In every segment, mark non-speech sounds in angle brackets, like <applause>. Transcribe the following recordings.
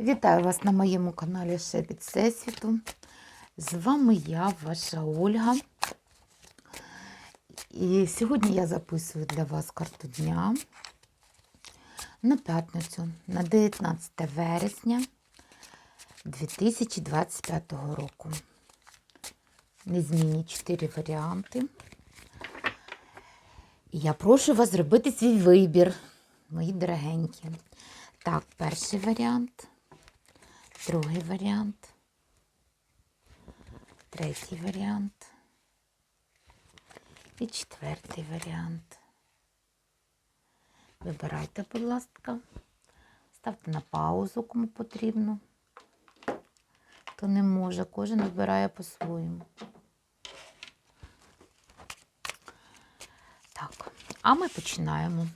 Вітаю вас на моєму каналі Шепіт Всесвіту. З вами я, ваша Ольга. І сьогодні я записую для вас карту дня на п'ятницю, на 19 вересня 2025 року. Незмінні 4 варіанти. І я прошу вас зробити свій вибір, мої дорогенькі. Так, перший варіант, другий варіант, третій варіант і четвертий варіант. Вибирайте, будь ласка, ставте на паузу, кому потрібно. Хто не може, кожен вибирає по-своєму. Так, а ми починаємо.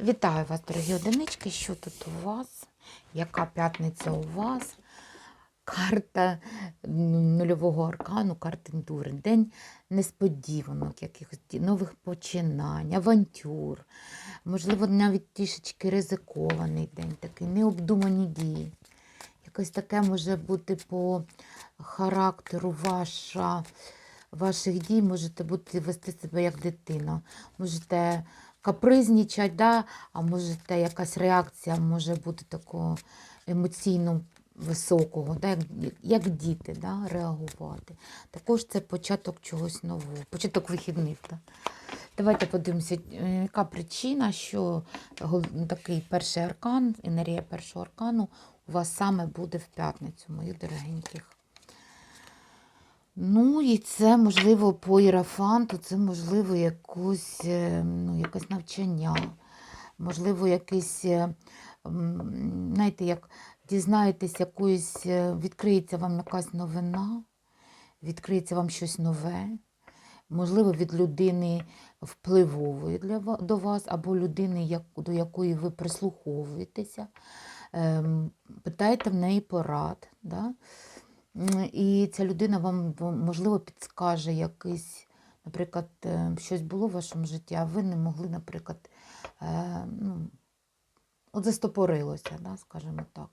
Вітаю вас, дорогі одинички. Що тут у вас? Яка п'ятниця у вас? Карта нульового аркану, карта ендури. День несподіванок, якихось нових починань, авантюр. Можливо, навіть трішечки ризикований день, такий необдумані дії. Якось таке може бути по характеру ваша, ваших дій, можете бути вести себе як дитина. Можете капризнічать, да? а можете якась реакція може бути такого емоційно високого, да? як, як діти да? реагувати. Також це початок чогось нового, початок вихідних. Да? Давайте подивимося, е, яка причина, що такий перший аркан, енергія першого аркану у вас саме буде в п'ятницю, моїх дорогеньких. Ну, і це, можливо, по ірафанту, це, можливо, якусь, е, ну, якесь навчання, можливо, якийсь, е, знаєте, як дізнаєтесь якоїсь, е, відкриється вам якась новина, відкриється вам щось нове, можливо, від людини впливової для, до вас, або людини, як, до якої ви прислуховуєтеся, ем, питаєте в неї порад. Да? І ця людина вам, можливо, підскаже якийсь, наприклад, е, щось було в вашому житті, а ви не могли, наприклад, е, ну, от застопорилося, да, скажімо так.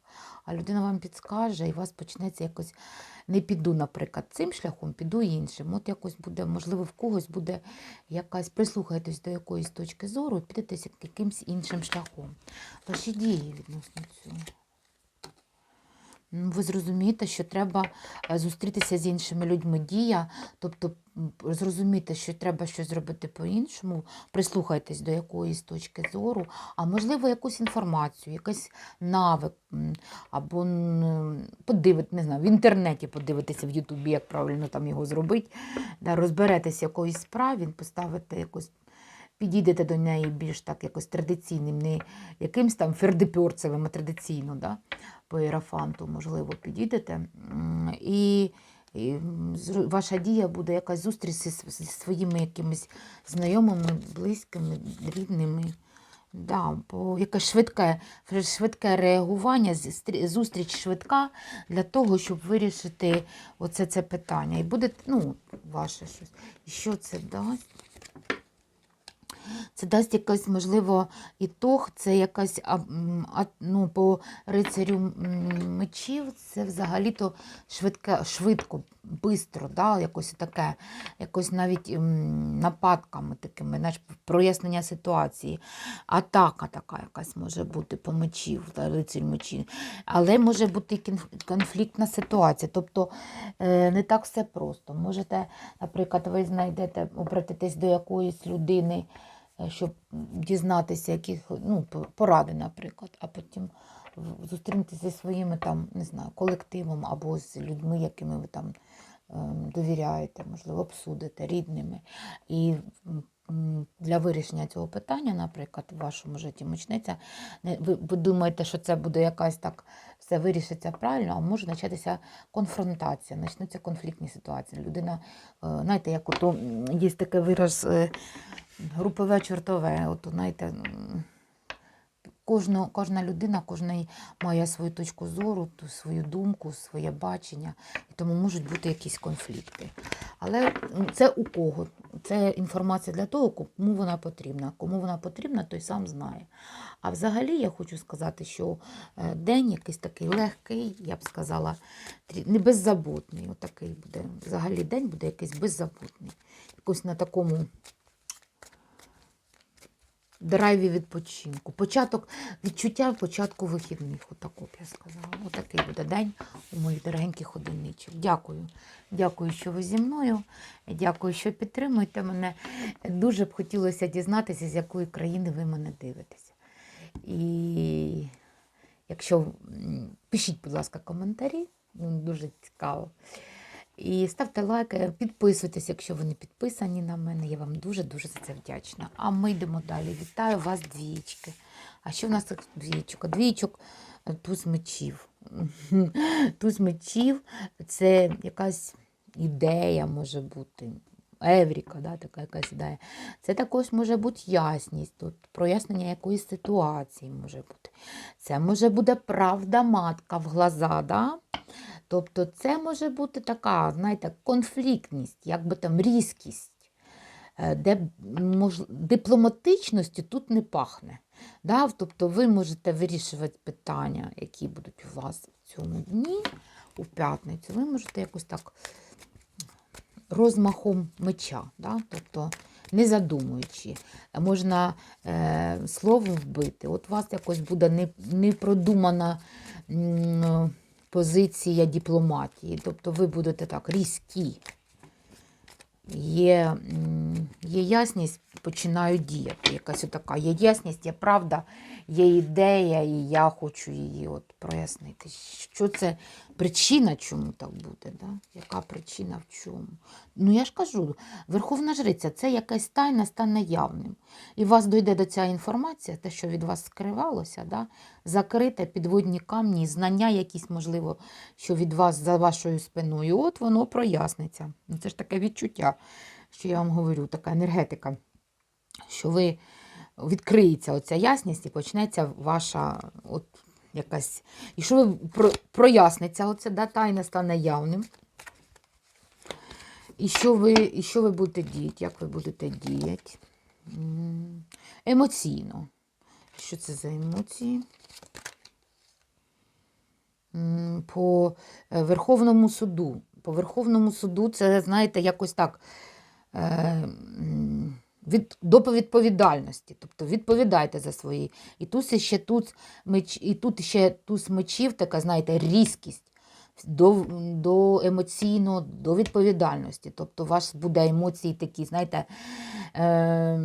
А людина вам підскаже, і у вас почнеться якось не піду, наприклад, цим шляхом, піду іншим. От якось буде, можливо, в когось буде якась, прислухайтесь до якоїсь точки зору і підете якимсь іншим шляхом. Ваші дії відносно цього. Ви зрозумієте, що треба е, зустрітися з іншими людьми. Дія, тобто зрозуміти, що треба щось зробити по-іншому, прислухайтесь до якоїсь точки зору, а можливо, якусь інформацію, якийсь навик, або подивити, не знаю, в інтернеті подивитися в Ютубі, як правильно там його зробити, да, розберетесь в якоїсь справі, поставите якось. Підійдете до неї більш так якось традиційним, не якимсь там фердипьорцевим, а традиційно, да? по ірафанту, можливо, підійдете. І, і ваша дія буде якась зустріч зі своїми якимись знайомими, близькими, рідними. Да, бо якесь швидке, швидке реагування, зустріч швидка для того, щоб вирішити оце це питання. І буде ну, ваше щось. І що це дасть? Це дасть якась, можливо, ітог, це якась ну, по рицарю мечів, це взагалі-то швидке, швидко, бистро, да, якось таке, якось навіть нападками такими, знаєш, прояснення ситуації. Атака така якась може бути по мечів, рицарь мечів. Але може бути конфліктна ситуація. Тобто е, не так все просто. Можете, наприклад, ви знайдете, обратитесь до якоїсь людини, щоб дізнатися, яких ну, поради, наприклад, а потім зустрінетеся зі своїми там, не знаю, колективом або з людьми, якими ви там ем, довіряєте, можливо, обсудите, рідними. І для вирішення цього питання, наприклад, в вашому житті почнеться, ви, ви думаєте, що це буде якась так, все вирішиться правильно, а може початися конфронтація, почнуться конфліктні ситуації. Людина, е, знаєте, як ото є такий вираз е, групове чортове, ото, знаєте, м, кожну, кожна людина, кожна має свою точку зору, свою думку, своє бачення, і тому можуть бути якісь конфлікти. Але це у кого? Це інформація для того, кому вона потрібна. Кому вона потрібна, той сам знає. А взагалі я хочу сказати, що е, день якийсь такий легкий, я б сказала, не беззаботний. Отакий буде. Взагалі день буде якийсь беззаботний. Якось на такому драйві відпочинку. Початок, відчуття початку вихідних. Отако б я сказала. Отакий буде день у моїх дорогеньких одиничок. Дякую. Дякую, що ви зі мною. Дякую, що підтримуєте мене. Дуже б хотілося дізнатися, з якої країни ви мене дивитеся. І якщо пишіть, будь ласка, коментарі, мені дуже цікаво. І ставте лайки, підписуйтесь, якщо ви не підписані на мене. Я вам дуже-дуже за це вдячна. А ми йдемо далі. Вітаю вас, двічки. А що в нас двічок? Двічок е, туз мечів. <laughs> Туз мечів це якась ідея може бути. Евріка, да, така якась ідея. Це також може бути ясність, тут прояснення якоїсь ситуації може бути. Це може бути правда матка в глаза, да? Тобто це може бути така, знаєте, конфліктність, якби там різкість, е, де мож... дипломатичності тут не пахне. Да? Тобто ви можете вирішувати питання, які будуть у вас в цьому дні, у п'ятницю. Ви можете якось так розмахом меча, да? тобто не задумуючи. Можна е, словом вбити. От у вас якось буде не, непродумана м, позиція дипломатії. Тобто ви будете так різкі. Є, є ясність, починаю діяти. Якась така. Є ясність, є правда, є ідея, і я хочу її от прояснити. Що це причина, чому так буде? Да? Яка причина в чому? Ну я ж кажу, Верховна Жриця це якась тайна стане явним. І вас дойде до ця інформація, те, що від вас скривалося, да? закрите підводні камні, знання якісь, можливо, що від вас за вашою спиною, от воно проясниться. Ну, Це ж таке відчуття, що я вам говорю, така енергетика, що ви відкриється оця ясність і почнеться ваша от якась. І що проясниться, оце, да, тайна стане явним. І що ви, і що ви будете діяти? Як ви будете діяти? Емоційно. Що це за емоції? По е, Верховному суду. По Верховному суду це, знаєте, якось так. е, Від, до відповідальності, тобто відповідайте за свої. І тут ще тут меч, і тут ще туз мечів, така, знаєте, різкість до, до емоційно, до відповідальності. Тобто у вас буде емоції такі, знаєте, е,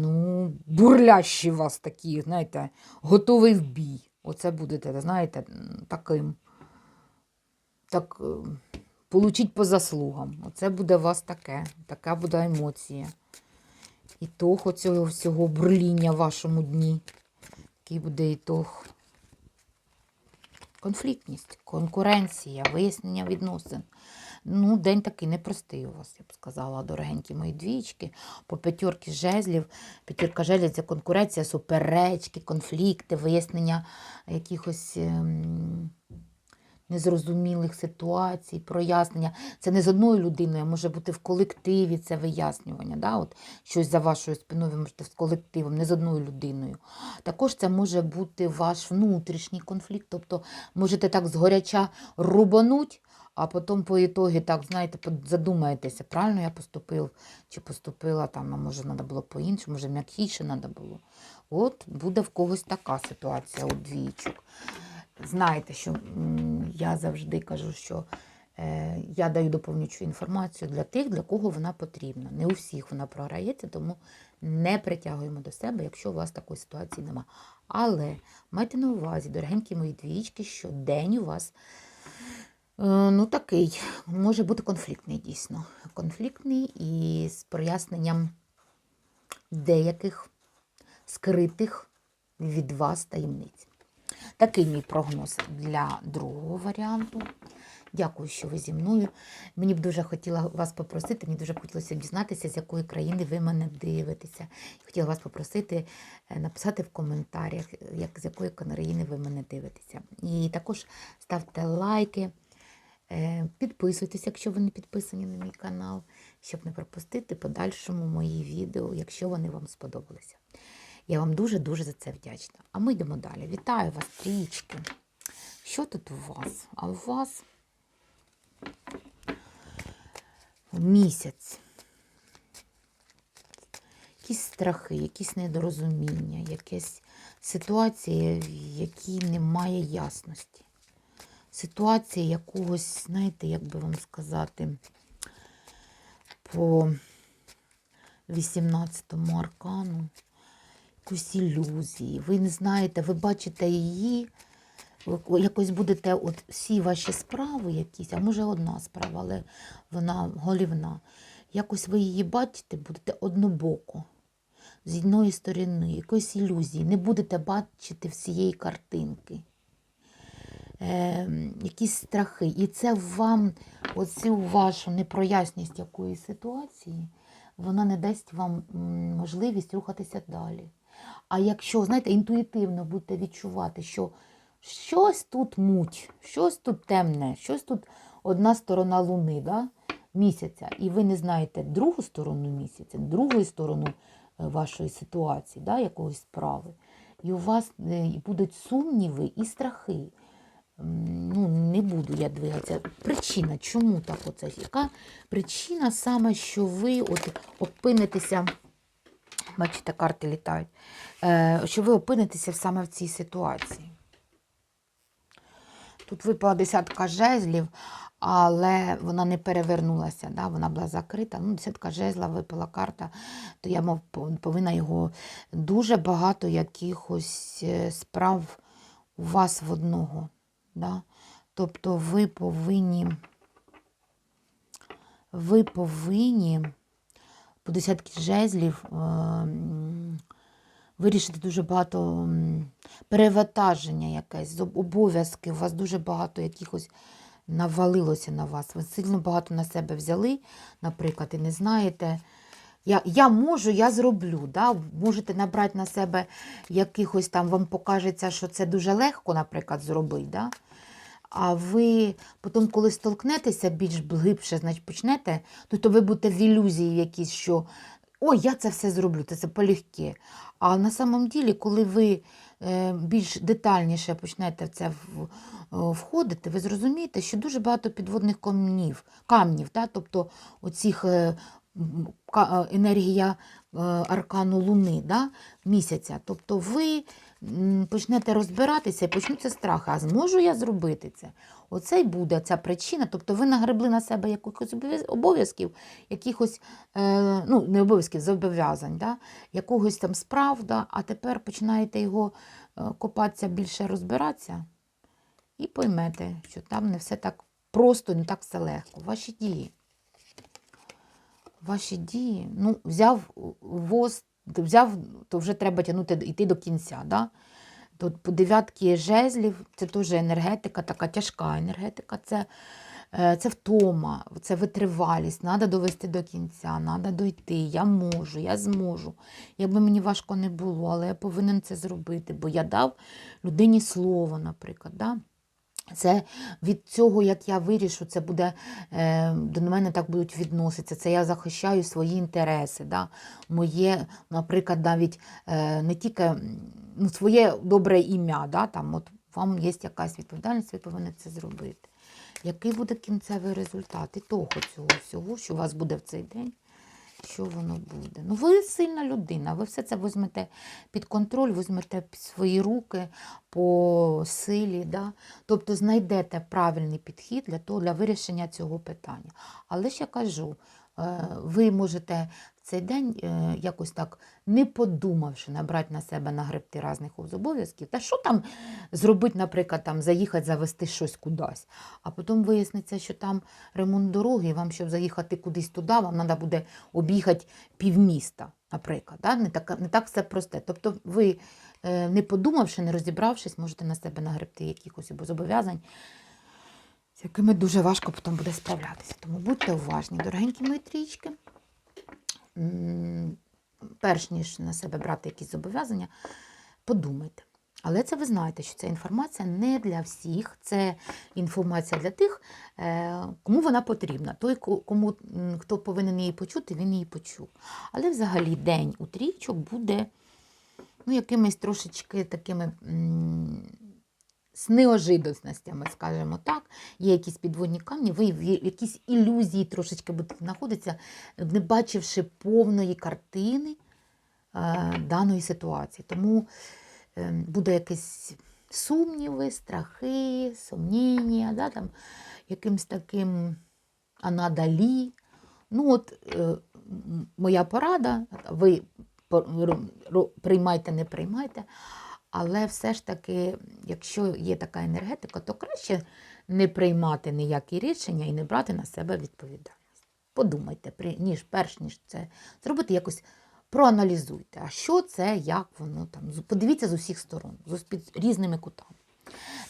ну, бурлящі вас такі, знаєте, готовий в бій. Оце будете, знаєте, таким. Так, е, получіть по заслугам. Оце буде у вас таке, така буде емоція. Ітог оцього всього бурління в вашому дні. Який буде ітог? Конфліктність, конкуренція, вияснення відносин. Ну, день такий непростий у вас, я б сказала, дорогенькі мої двічки. По п'ятірки жезлів. П'ятірка жезлів це конкуренція, суперечки, конфлікти, вияснення якихось ем, незрозумілих ситуацій, прояснення. Це не з одною людиною, а може бути в колективі це вияснювання. Да? От щось за вашою спиною ви можете з колективом, не з одною людиною. Також це може бути ваш внутрішній конфлікт, тобто можете так згоряча рубануть, а потім по ітогі так, знаєте, задумаєтеся, правильно я поступив, чи поступила там, а може, треба було по-іншому, може, м'якіше треба було. От буде в когось така ситуація у двічок. Знаєте, що я завжди кажу, що е, я даю доповнюючу інформацію для тих, для кого вона потрібна. Не у всіх вона програється, тому не притягуємо до себе, якщо у вас такої ситуації нема. Але майте на увазі, дорогенькі мої двічки, що день у вас е, ну такий, може бути конфліктний дійсно. Конфліктний і з проясненням деяких скритих від вас таємниць. Такий мій прогноз для другого варіанту. Дякую, що ви зі мною. Мені б дуже хотіла вас попросити, мені дуже хотілося дізнатися, з якої країни ви мене дивитеся. Хотіла вас попросити е, написати в коментарях, як, з якої країни ви мене дивитеся. І також ставте лайки, е, підписуйтесь, якщо ви не підписані на мій канал, щоб не пропустити подальшому мої відео, якщо вони вам сподобалися. Я вам дуже-дуже за це вдячна. А ми йдемо далі. Вітаю вас, трічки. Що тут у вас? А у вас місяць. Якісь страхи, якісь недорозуміння, якась ситуація, в якій немає ясності. Ситуація якогось, знаєте, як би вам сказати, по 18-му аркану, якусь ілюзії. Ви не знаєте, ви бачите її, якось будете от всі ваші справи якісь, а може одна справа, але вона голівна. Якось ви її бачите, будете однобоко, з одної сторони, якоїсь ілюзії, не будете бачити всієї картинки. Е, якісь страхи. І це вам, оцю вашу непроясність якоїсь ситуації, вона не дасть вам можливість рухатися далі. А якщо, знаєте, інтуїтивно будете відчувати, що щось тут муть, щось тут темне, щось тут одна сторона луни, да? місяця, і ви не знаєте другу сторону місяця, другу сторону е, вашої ситуації, да? якоїсь справи, і у вас е, будуть сумніви і страхи. Ну, не буду я двигатися. Причина, чому так оце? Яка причина саме, що ви от опинитеся, бачите, карти літають, е, що ви опинитеся саме в цій ситуації? Тут випала десятка жезлів, але вона не перевернулася, да? вона була закрита. Ну, десятка жезла випала карта, то я мов, повинна його дуже багато якихось е, справ у вас в одного. Да? Тобто ви повинні, ви повинні по десятки жезлів е, вирішити дуже багато перевантаження якесь, обов'язки. У вас дуже багато якихось навалилося на вас. Ви сильно багато на себе взяли, наприклад, і не знаєте. Я, я можу, я зроблю. Да? Можете набрати на себе якихось там, вам покажеться, що це дуже легко, наприклад, зробити. Да? А ви потім, коли столкнетеся більш глибше, значить почнете, то, то ви будете в ілюзії якісь, що ой, я це все зроблю, це, це полегке. А на самом ділі, коли ви е, більш детальніше почнете в це е, входити, ви зрозумієте, що дуже багато підводних камнів, камнів да? тобто оцих е, енергія аркану Луни, да? місяця. Тобто ви почнете розбиратися і почнуться страхи. А зможу я зробити це? Оце й буде ця причина. Тобто ви нагребли на себе якихось обов'язків, якихось, е, ну, не обов'язків, зобов'язань, да? якогось там справ, да? а тепер починаєте його е, копатися, більше розбиратися, і поймете, що там не все так просто, не так все легко. Ваші дії. Ваші дії. Ну, взяв воз, взяв, то вже треба тягнути йти до кінця. Да? Тут по дев'ятки жезлів, це теж енергетика, така тяжка енергетика. Це, е, це втома, це витривалість. Треба довести до кінця, треба дойти. Я можу, я зможу. Якби мені важко не було, але я повинен це зробити, бо я дав людині слово, наприклад. Да? Це від цього, як я вирішу, це буде е, до мене так будуть відноситися. Це я захищаю свої інтереси. Да? Моє, наприклад, навіть е, не тільки ну, своє добре ім'я. Да? Там, от вам є якась відповідальність, ви повинні це зробити. Який буде кінцевий результат і того цього всього, що у вас буде в цей день? Що воно буде? Ну, ви сильна людина, ви все це візьмете під контроль, візьмете під свої руки по силі. Да? Тобто знайдете правильний підхід для того, для вирішення цього питання. Але ж я кажу, е, ви можете цей день е, якось так, не подумавши, набрати на себе нагребти різних обов'язків. Та що там зробити, наприклад, там, заїхати, завести щось кудись. А потім виясниться, що там ремонт дороги, і вам, щоб заїхати кудись туди, вам треба буде об'їхати півміста, наприклад. Да? Не, так, не так все просте. Тобто ви, е, не подумавши, не розібравшись, можете на себе нагребти якихось зобов'язань. з якими дуже важко потім буде справлятися. Тому будьте уважні, дорогенькі мої трічки. Перш ніж на себе брати якісь зобов'язання, подумайте. Але це ви знаєте, що ця інформація не для всіх, це інформація для тих, е, кому вона потрібна. Той, кому хто повинен її почути, він її почув. Але взагалі день у трійчок буде ну, якимись трошечки такими з неожиданностями, скажімо так. Є якісь підводні камні, ви в якісь ілюзії трошечки будете знаходитися, не бачивши повної картини е, даної ситуації. Тому е, буде якісь сумніви, страхи, сумніння, да, там, якимсь таким анадалі. Ну, от е, моя порада, ви приймайте, не приймайте. Але все ж таки, якщо є така енергетика, то краще не приймати ніякі рішення і не брати на себе відповідальність. Подумайте, ніж перш ніж це зробити, якось проаналізуйте, а що це, як воно там. Подивіться з усіх сторон, з під різними кутами.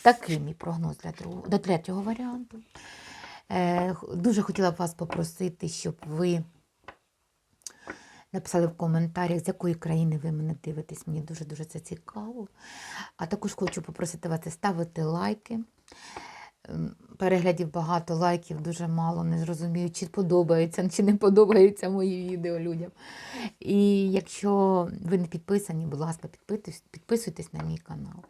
Такий мій прогноз для, другого, до третього варіанту. Е, дуже хотіла б вас попросити, щоб ви написали в коментарях, з якої країни ви мене дивитесь. Мені дуже-дуже це цікаво. А також хочу попросити вас ставити лайки. Ем, Переглядів багато, лайків дуже мало, не зрозумію, чи подобається, чи не подобаються мої відео людям. І якщо ви не підписані, будь ласка, підписуйтесь, на мій канал.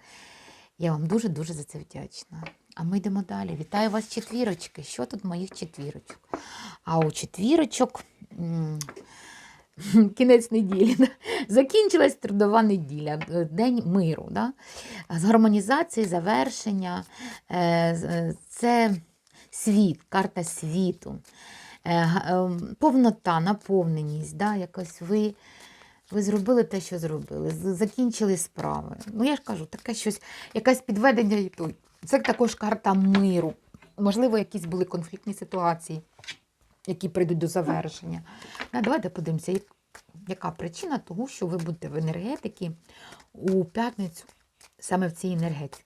Я вам дуже-дуже за це вдячна. А ми йдемо далі. Вітаю вас, четвірочки. Що тут моїх четвірочок? А у четвірочок <laughs> кінець неділі. <laughs> Закінчилась трудова неділя, е, день миру. Да? З гармонізації, завершення. Е, е, Це світ, карта світу, повнота, наповненість. Да? Якось ви. Ви зробили те, що зробили, закінчили справи. Ну, я ж кажу, таке щось, якесь підведення. Це також карта миру. Можливо, якісь були конфліктні ситуації, які прийдуть до завершення. А давайте подивимося, яка причина того, що ви будете в енергетиці у п'ятницю саме в цій енергетиці.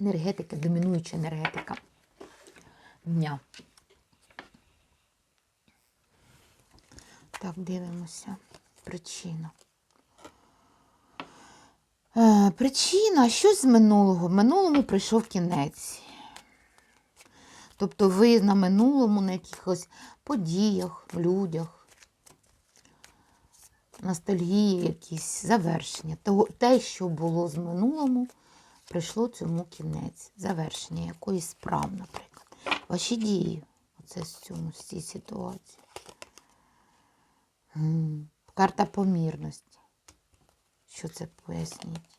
Енергетика, домінуюча енергетика дня. Так, дивимося. Причина. Е, причина щось з минулого. В минулому прийшов кінець. Тобто ви на минулому, на якихось подіях, людях, ностальгії, якісь завершення. Те, що було з минулому, прийшло цьому кінець. Завершення якоїсь справ, наприклад. Ваші дії. Оце з цьому, з цій ситуації. Карта помірності. Що це поясніть?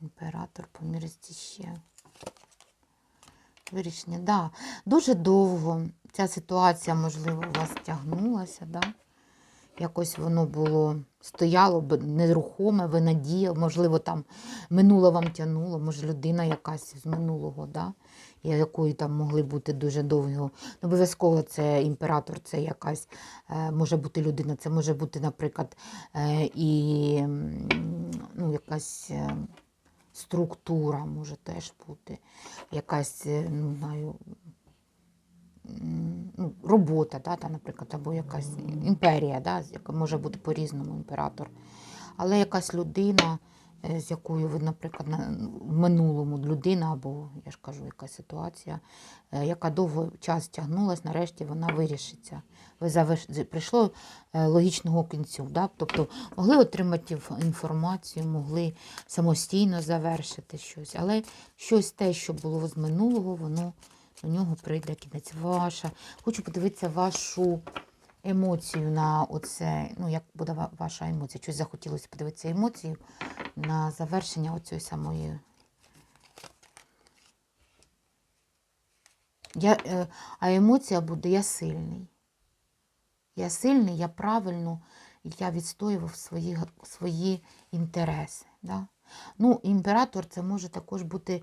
Імператор помірності ще. Вирішення, да. Дуже довго ця ситуація, можливо, у вас тягнулася, да? Якось воно було, стояло нерухоме, ви надія, можливо, там минуле вам тягнуло, може людина якась з минулого, да? якої там могли бути дуже довго. Обов'язково це імператор, це якась е, може бути людина, це може бути, наприклад, е, і ну, якась е, структура може теж бути, якась, е, ну, знаю, ну, робота, да, там, наприклад, або якась імперія, да, яка може бути по-різному імператор. Але якась людина, з якою ви, наприклад, на- в минулому людина, або, я ж кажу, якась ситуація, е, яка довго час тягнулась, нарешті вона вирішиться. Ви заверш... прийшло е, логічного кінцю. Да? Тобто могли отримати інформацію, могли самостійно завершити щось, але щось те, що було з минулого, воно до нього прийде кінець. Ваша. Хочу подивитися вашу емоцію на оце. Ну, як буде ваша емоція? Щось захотілося подивитися емоцію на завершення оцієї самої. Я, е, а емоція буде я сильний. Я сильний, я правильно, я відстоював свої, свої інтереси. Да? Ну, імператор це може також бути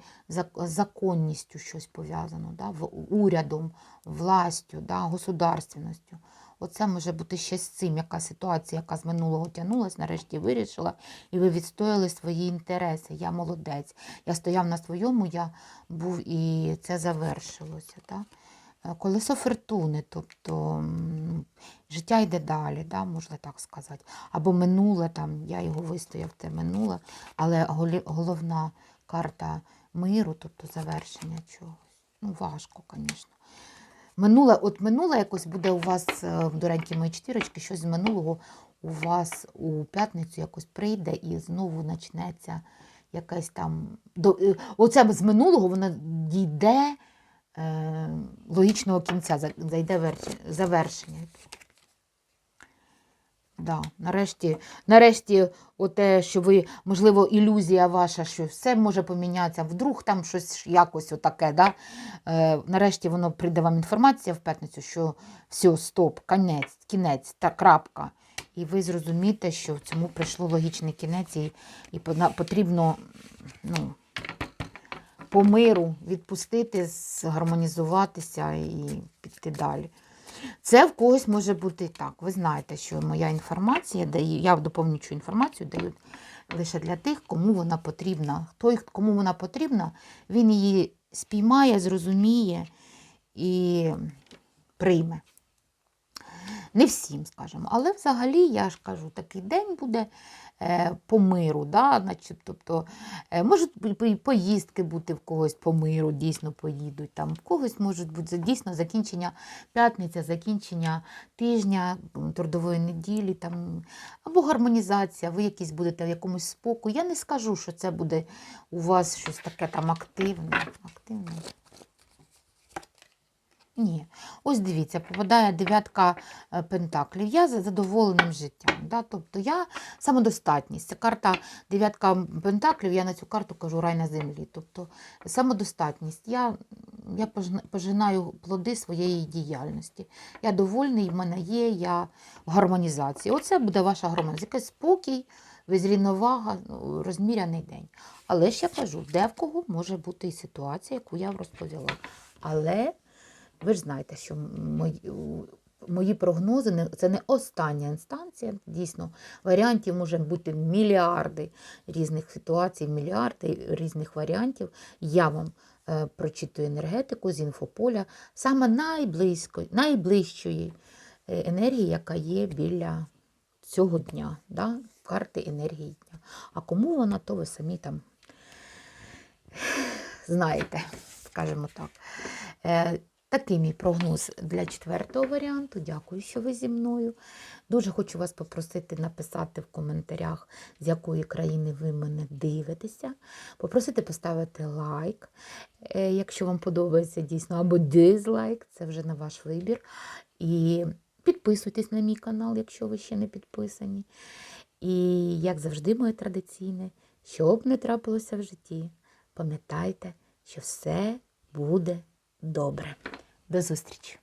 законністю щось пов'язано, да? урядом, властю, да? государственністю. Оце може бути ще з цим, яка ситуація, яка з минулого тягнулась, нарешті вирішила, і ви відстояли свої інтереси. Я молодець. Я стояв на своєму, я був і це завершилося. Так? Е, Колесо фортуни, тобто життя йде далі, да, можна так сказати. Або минуле, там, я його вистояв, те минуле, але головна карта миру, тобто завершення чогось. Ну, важко, звісно. Минуле, от минуле якось буде у вас, е, доренькі мої четвірочки, щось з минулого у вас у п'ятницю якось прийде і знову почнеться якась там. Оце з минулого воно дійде е, логічного кінця, зайде завершення. Да, нарешті, нарешті, оте, що ви, можливо, ілюзія ваша, що все може помінятися, вдруг там щось якось отаке, да? е, нарешті воно прийде вам інформація в п'ятницю, що все, стоп, кінець, кінець, та крапка. І ви зрозумієте, що в цьому прийшло логічний кінець, і, і потрібно ну, по миру відпустити, згармонізуватися і піти далі. Це в когось може бути так. Ви знаєте, що моя інформація дає, я доповнюючу інформацію даю лише для тих, кому вона потрібна. Той, кому вона потрібна, він її спіймає, зрозуміє і прийме. Не всім, скажімо, але взагалі, я ж кажу, такий день буде е, по миру. Да? Значить, тобто, е, можуть поїздки бути в когось по миру, дійсно поїдуть. Там, в когось можуть бути дійсно закінчення п'ятниця, закінчення тижня, трудової неділі, там, або гармонізація, ви якісь будете в якомусь спокою. Я не скажу, що це буде у вас щось таке там активне. активне. Ні. Ось дивіться, попадає дев'ятка е, пентаклів. Я за задоволеним життям. Да? Тобто я самодостатність. Це карта дев'ятка пентаклів, я на цю карту кажу рай на землі. Тобто самодостатність. Я, я пожинаю плоди своєї діяльності. Я довольний, в мене є, я в гармонізації. Оце буде ваша гармонізація. Якийсь спокій, безрівновага, ну, розміряний день. Але ж я кажу, де в кого може бути ситуація, яку я розповіла. Але ви ж знаєте, що мої, мої прогнози це не остання інстанція. Дійсно, варіантів може бути мільярди різних ситуацій, мільярди різних варіантів. Я вам е, прочитую енергетику з інфополя саме найблизько, найближчої е, енергії, яка є біля цього дня, да? карти енергії дня. А кому вона, то ви самі там знаєте, скажімо так. Такий мій прогноз для четвертого варіанту. Дякую, що ви зі мною. Дуже хочу вас попросити написати в коментарях, з якої країни ви мене дивитеся. Попросити поставити лайк, е, якщо вам подобається дійсно, або дизлайк, це вже на ваш вибір. І підписуйтесь на мій канал, якщо ви ще не підписані. І, як завжди, моє традиційне, що б не трапилося в житті, пам'ятайте, що все буде добре. До зустрічі!